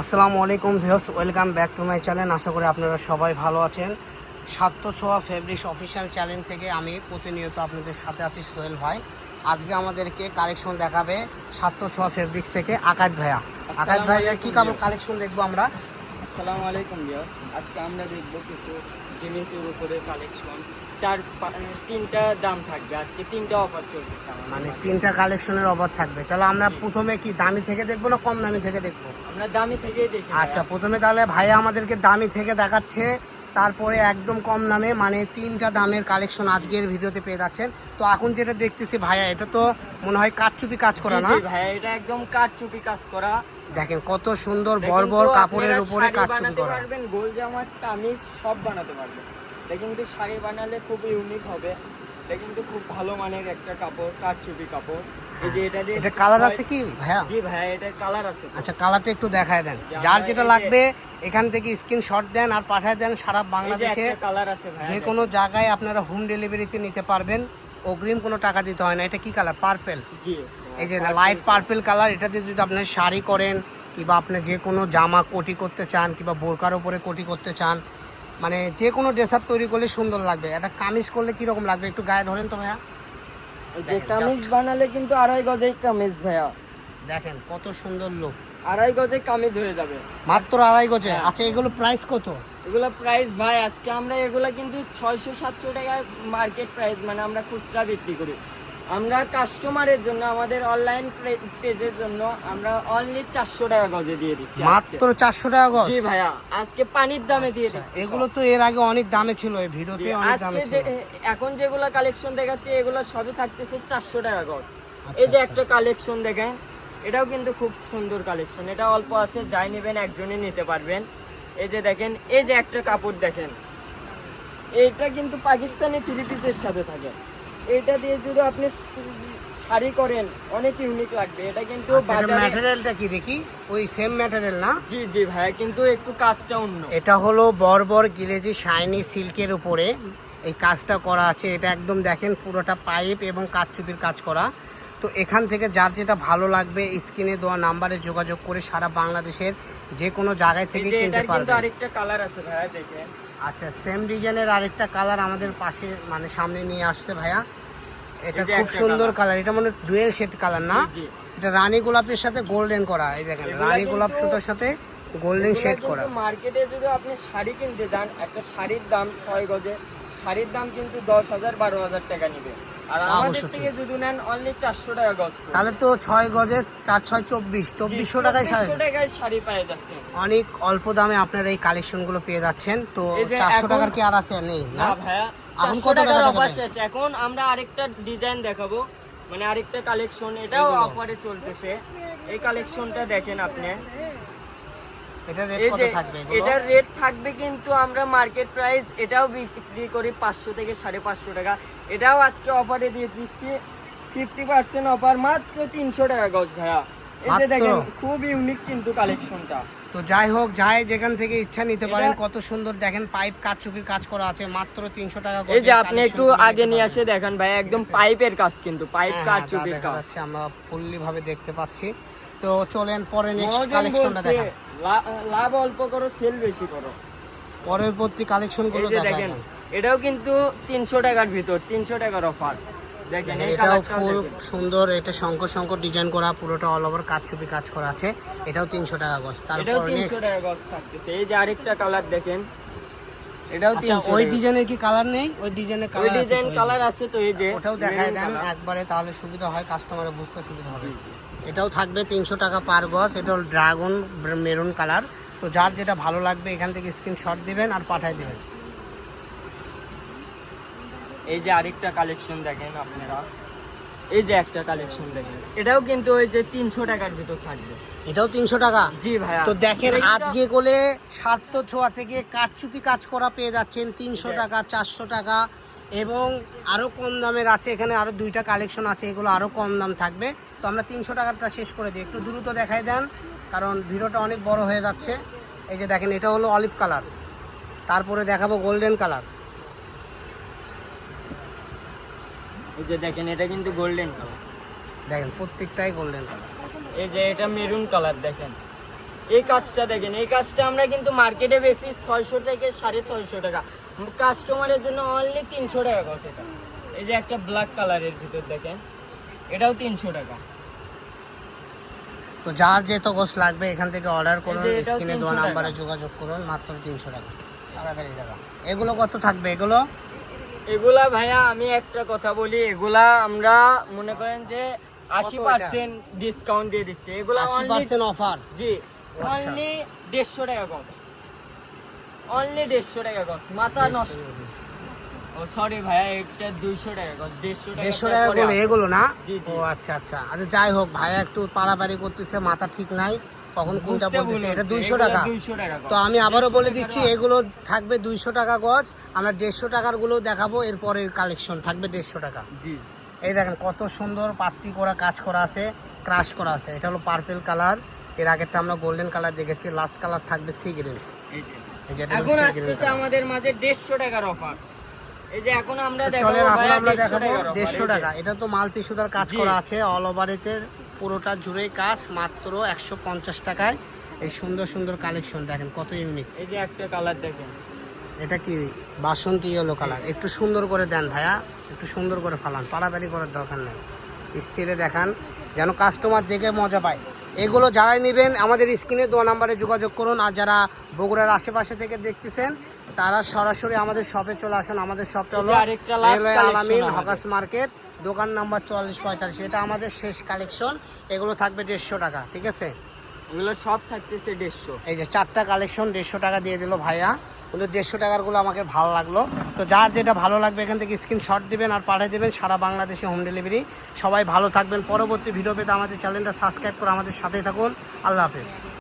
আসসালামু আলাইকুম views welcome back to my channel. আশা করি আপনারা সবাই ভালো আছেন। সাত্য ছোঁয়া ফেব্রিক্স অফিসিয়াল চ্যানেল থেকে আমি প্রতিনিয়ত আপনাদের সাথে আছি সোহেল ভাই। আজকে আমাদেরকে কালেকশন দেখাবে সাত্য ছোঁয়া ফেব্রিক্স থেকে আকাশ ভাইয়া। আকাশ ভাইয়া কি কাপড় কালেকশন দেখব আমরা? আসসালামু আলাইকুম ভিউয়ার্স। আজকে আমরা দেখব কিছু জিমিচুর উপরে কালেকশন চার তিনটা দাম থাকবে। আজকে তিনটা অফার চলতেছে মানে তিনটা কালেকশনের অভাব থাকবে। তাহলে আমরা প্রথমে কি দামি থেকে দেখব না কম দামি থেকে দেখব? আমরা দামি থেকেই দেখি আচ্ছা প্রথমে তাহলে ভাইয়া আমাদেরকে দামি থেকে দেখাচ্ছে। তারপরে একদম কম দামে মানে তিনটা দামের কালেকশন আজকের ভিডিওতে পেয়ে যাচ্ছেন। তো এখন যেটা দেখতেছি ভাইয়া এটা তো মনে হয় কাঠচুপি কাজ করা না? ভাই এটা একদম কাঠচুপি কাজ করা। দেখেন কত সুন্দর বর্বর কাপড়ের উপরে কাঠচুপি করা। পারবেন গোল জামা কামিজ সব বানাতে পারবেন। এটা কিন্তু শাড়ি বানালে খুব ইউনিক হবে। এটা কিন্তু খুব ভালো মানের একটা কাপড় কাঠচুপি কাপড়। এই যে এটা দিয়ে এটা কালার আছে কি ভাইয়া? জি ভাই এটা কালার আছে আচ্ছা কালারটা একটু দেখায় দেন। যার যেটা লাগবে এখান থেকে স্ক্রিনশট দেন আর পাঠায় দেন সারা বাংলাদেশে। কালার আছে যে কোনো জায়গায় আপনারা হোম ডেলিভারিতে নিতে পারবেন। অগ্রিম কোনো টাকা দিতে হয় না। এটা কি কালার পার্পেল জি। এই যে লাইট পার্পেল কালার এটা দিয়ে যদি আপনি শাড়ি করেন কিংবা আপনি যে কোনো জামা কোটি করতে চান কিংবা বোরকার উপরে কোটি করতে চান মানে যে কোনো ড্রেস আপ তৈরি করলে সুন্দর লাগবে। একটা কামিজ করলে কীরকম লাগবে? একটু গায়ে ধরেন তো ভাইয়া। যে কামিজ বানালে কিন্তু আড়াই গজেই কামিজ ভাইয়া। দেখেন কত সুন্দর লোক আড়াই গজে কামিজ হয়ে যাবে। মাত্র আড়াই গজে? হ্যাঁ। আচ্ছা এগুলো প্রাইস কত? এগুলো প্রাইস ভাই আজকে আমরা এগুলো কিন্তু ছয়শো সাতশো টাকায় মার্কেট প্রাইস মানে আমরা খুচরা বিক্রি করি। আমরা কাস্টমারের জন্য আমাদের অনলাইন পেজের জন্য আমরা অনলি চারশো টাকা গজে দিয়ে দিচ্ছি মাত্র চারশো টাকা গজ? জি ভাইয়া আজকে পানির দামে দিয়ে আচ্ছা, দিচ্ছি। এগুলো তো এর আগে অনেক দামে ছিল এই ভিডিওতে অনেক দামে ছিল। এখন যেগুলো কালেকশন দেখাচ্ছে এগুলো সবই থাকতেছে চারশো টাকা গজ। আচ্ছা, এই যে আচ্ছা। একটা কালেকশন দেখেন এটাও কিন্তু খুব সুন্দর কালেকশন এটা অল্প আছে যাই নেবেন একজনই নিতে পারবেন। এই যে দেখেন এই যে একটা কাপড় দেখেন এইটা কিন্তু পাকিস্তানি থ্রি পিসের সাথে থাকে। এটা দিয়ে যদি আপনি শাড়ি করেন অনেক ইউনিক লাগবে। এটা কিন্তু বাজারে ম্যাটেরিয়ালটা কি দেখি? ওই সেম ম্যাটেরিয়াল না? জি জি ভাইয়া কিন্তু একটু কাজটা অন্য। এটা হলো বর্বর গিলেজি শাইনি সিল্কের উপরে। এই কাজটা করা আছে। এটা একদম দেখেন পুরোটা পাইপ এবং কাঠচুপির কাজ করা। তো এখান থেকে যার যেটা ভালো লাগবে স্ক্রিনে দেওয়া নাম্বারে যোগাযোগ করে সারা বাংলাদেশের যে কোনো জায়গায় থেকে কিনতে পারবেন। আরেকটা কালার আছে ভাইয়া দেখেন। আচ্ছা সেম ডিজাইনের আরেকটা কালার আমাদের পাশে মানে সামনে নিয়ে আসছে ভাইয়া। এটা খুব সুন্দর কালার এটা মানে ডুয়েল শেড কালার না। এটা রানী গোলাপের সাথে গোল্ডেন করা এই দেখেন রানী গোলাপ সুতোর সাথে গোল্ডেন শেড করা। মার্কেটে যদি আপনি শাড়ি কিনতে যান একটা শাড়ির দাম ছয় গজে শাড়ির দাম কিন্তু দশ হাজার বারো হাজার টাকা নিবে। আর আমাদের থেকে যদি নেন অনলি চারশো টাকা গজ তাহলে তো ছয় গজে চার ছয় চব্বিশ চব্বিশশো টাকায় শাড়ি। টাকায় শাড়ি পেয়ে যাচ্ছে। অনেক অল্প দামে আপনারা এই কালেকশনগুলো পেয়ে যাচ্ছেন তো চারশো টাকার কি আর আছে? নেই না? না ভাইয়া এখন কত টাকার অফার শেষ। এখন আমরা আরেকটা ডিজাইন দেখাবো। মানে আরেকটা কালেকশন এটাও অফারে চলতেছে। এই কালেকশনটা দেখেন আপনি। এই যে এটার রেট থাকবে কিন্তু আমরা মার্কেট প্রাইস এটাও বিক্রি করি পাঁচশো থেকে সাড়ে পাঁচশো টাকা। এটাও আজকে অফারে দিয়ে দিচ্ছি। ফিফটি পার্সেন্ট অফার মাত্র তিনশো টাকা গজ ভাইয়া এই যে দেখেন খুব ইউনিক কিন্তু কালেকশনটা তো যাই হোক যাই যেখান থেকে ইচ্ছা নিতে পারেন কত সুন্দর দেখেন পাইপ কাঠচুপির কাজ করা আছে মাত্র তিনশো টাকা এই যে আপনি একটু আগে নিয়ে। আসে দেখেন ভাই একদম পাইপের কাজ কিন্তু পাইপ হ্যাঁ, কাজ হ্যাঁ, চুপির কাজ। আমরা ফুললি ভাবে দেখতে পাচ্ছি। তো চলেন পরে নেক্সট কালেকশনটা বলছে, দেখা লা- লাভ অল্প করো সেল বেশি করো। পরবর্তী কালেকশনগুলো দেখেন এটাও কিন্তু তিনশো টাকার ভিতর তিনশো টাকার অফার দেখেন এটাও ফুল সুন্দর এটা শঙ্কর শঙ্কর ডিজাইন করা পুরোটা অল ওভার কাজ ছবি কাজ করা আছে। এটাও তিনশো টাকা গজ। তারপর নেক্সট থাকতেছে। এই যে আরেকটা কালার দেখেন এটাও আচ্ছা ওই ডিজাইনের কি কালার নেই? ওই ডিজাইনের কালার ডিজাইন। কালার আছে তো এই যে ওটাও দেখায় দেন একবারে তাহলে সুবিধা হয় কাস্টমারের বুঝতে সুবিধা হবে। এটাও থাকবে তিনশো টাকা পার গজ এটা হল ড্রাগন মেরুন কালার। তো যার যেটা ভালো লাগবে এখান থেকে স্ক্রিনশট দিবেন আর পাঠায় দিবেন। এই যে আরেকটা কালেকশন দেখেন আপনারা। এই যে একটা কালেকশন দেখেন। এটাও কিন্তু ওই যে তিনশো টাকার ভিতর থাকবে। এটাও তিনশো টাকা? জি ভাইয়া। তো দেখেন আজকে কোলে সার্থ ছোঁয়া থেকে কাঠচুপি কাজ করা পেয়ে যাচ্ছেন। তিনশো টাকা চারশো টাকা। এবং আরও কম দামের আছে এখানে আরও দুইটা কালেকশন আছে এগুলো আরও কম দাম থাকবে। তো আমরা তিনশো টাকাটা শেষ করে দিই। একটু দ্রুত দেখাই দেন কারণ ভিডিওটা অনেক বড় হয়ে যাচ্ছে। এই যে দেখেন এটা হলো অলিভ কালার তারপরে দেখাবো গোল্ডেন কালার এই যে দেখেন এটা কিন্তু গোল্ডেন কালার দেখেন প্রত্যেকটাই গোল্ডেন কালার এই যে এটা মেরুন কালার দেখেন। এই কাজটা দেখেন এই কাজটা আমরা কিন্তু মার্কেটে বেশি ছয়শো থেকে সাড়ে ছয়শো টাকা। কাস্টমারের জন্য অনলি তিনশো টাকা গজ এটা। এই যে একটা ব্ল্যাক কালারের ভিতর দেখেন এটাও তিনশো টাকা। তো যার যেত গোস লাগবে এখান থেকে অর্ডার করুন স্ক্রিনে 300 দেওয়া নাম্বারে যোগাযোগ করুন মাত্র তিনশো টাকা। তাড়াতাড়ি টাকা এগুলো কত থাকবে? এগুলো? এগুলা ভাইয়া আমি একটা কথা বলি এগুলা আমরা মনে করেন যে আশি? পার্সেন্ট ডিসকাউন্ট দিয়ে দিচ্ছে। এগুলা আশি পার্সেন্ট অফার জি। অনলি দেড়শো টাকা কম অনলি দেড়শো টাকা কম মাথা নষ্ট। ও সরি ভাইয়া একটা দুইশো টাকা কম দেড়শো টাকা দেড়শো টাকা করে এগুলো না। ও আচ্ছা আচ্ছা। আচ্ছা যাই হোক ভাইয়া একটু পাড়াপাড়ি করতেছে মাথা ঠিক নাই। কখন কোনটা বলতেছে? এটা দুইশো টাকা। তো আমি আবারও বলে দিচ্ছি এগুলো থাকবে দুইশো টাকা গজ। আমরা দেড়শো টাকারগুলো দেখাবো এরপরে কালেকশন থাকবে দেড়শো টাকা। জি। এই দেখেন কত সুন্দর পাত্তি করা কাজ করা আছে ক্রাশ করা আছে। এটা হলো পার্পেল কালার এর আগেরটা আমরা গোল্ডেন কালার দেখেছি লাস্ট কালার থাকবে সি গ্রিন এখন আসতেছে আমাদের মাঝে দেড়শো টাকার অফার এই যে এখন আমরা চলে দেখাবো এখন আমরা দেখাবো দেড়শো। টাকা। এটা তো মাল্টি সুতার কাজ করা আছে অল ওভার এতে পুরোটা জুড়েই কাজ মাত্র একশো পঞ্চাশ টাকায়। এই সুন্দর সুন্দর কালেকশন দেখেন কত ইউনিক এই যে একটা কালার দেখেন। এটা কি বাসন্তী ইয়েলো কালার একটু সুন্দর করে দেন ভাইয়া একটু সুন্দর করে ফালান পাড়াপাড়ি করার দরকার নেই। স্থিরে দেখান যেন কাস্টমার দেখে মজা পায়। এগুলো যারাই নেবেন আমাদের স্ক্রিনে দু নাম্বারে যোগাযোগ করুন। আর যারা বগুড়ার আশেপাশে থেকে দেখতেছেন তারা সরাসরি আমাদের শপে চলে আসুন। আমাদের শপটা হলো রেলওয়ে আলামিন। হকাস মার্কেট দোকান নাম্বার চুয়াল্লিশ পঁয়তাল্লিশ। এটা আমাদের শেষ কালেকশন এগুলো থাকবে দেড়শো টাকা ঠিক আছে? এগুলো সব থাকতেছে দেড়শো। এই যে চারটা কালেকশন দেড়শো টাকা দিয়ে দিল ভাইয়া। কিন্তু দেড়শো টাকারগুলো আমাকে ভালো লাগল। তো যার যেটা ভালো লাগবে এখান থেকে স্ক্রিনশট দিবেন আর পাঠিয়ে দেবেন সারা বাংলাদেশে হোম ডেলিভারি সবাই ভালো থাকবেন। পরবর্তী ভিডিও পেতে আমাদের চ্যানেলটা সাবস্ক্রাইব করে আমাদের সাথে থাকুন। আল্লাহ হাফেজ।